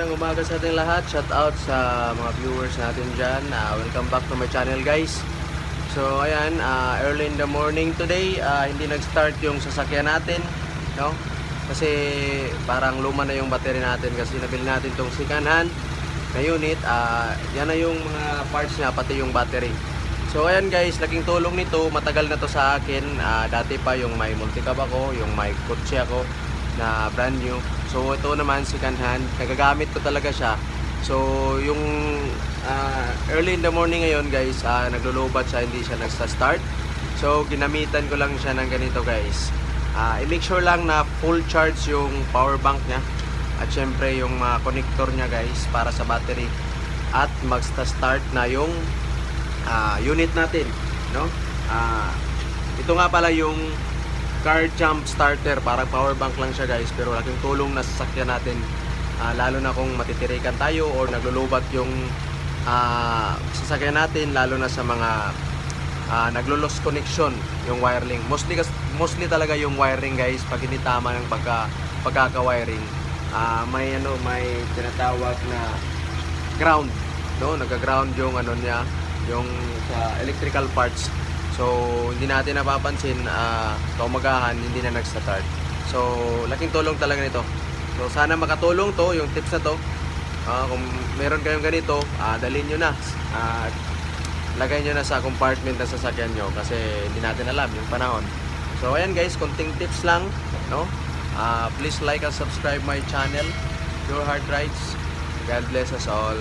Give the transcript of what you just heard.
umaga sa ating lahat. Shout out sa mga viewers natin dyan. Ah, welcome back to my channel guys. So ayan, ah, early in the morning today, ah, hindi nag-start yung sasakyan natin. No? Kasi parang luma na yung battery natin kasi nabili natin tong second hand na unit. Ah, yan na yung mga parts niya, pati yung battery. So ayan guys, laking tulong nito. Matagal na to sa akin. Ah, dati pa yung may multicab ako, yung may kotse ako na brand new. So ito naman second hand, nagagamit ko talaga siya. So yung ah, early in the morning ngayon guys, ah, naglulubat siya, hindi siya nagsa-start. So ginamitan ko lang siya ng ganito guys. Ah, i-make sure lang na full charge yung power bank niya. At syempre yung mga connector niya guys para sa battery. At magsta-start na yung ah, unit natin, no? Ah, ito nga pala yung car jump starter, parang power bank lang siya guys, pero laking tulong na sa sasakyan natin. Ah, lalo na kung matitirikan tayo or naglulubat yung ah, sasakyan natin, lalo na sa mga ah, naglo-lost connection yung wiring. Mostly mostly talaga yung wiring guys pag hindi tama ng pagka pagkaka-wiring. Ah, may ano, may tinatawag na ground, no? Nagka-ground yung ano niya, yung sa electrical parts. So, hindi natin napapansin ah kaumagahan, hindi na nag-start. So, laking tulong talaga nito. So, sana makatulong to, yung tips na to. Ah, kung meron kayong ganito, ah, dalhin nyo na. Ah, lagay nyo na sa compartment ng sasakyan nyo kasi hindi natin alam yung panahon. So, ayan guys, konting tips lang. No? Ah, please like and subscribe my channel, Your Heart Rides. God bless us all.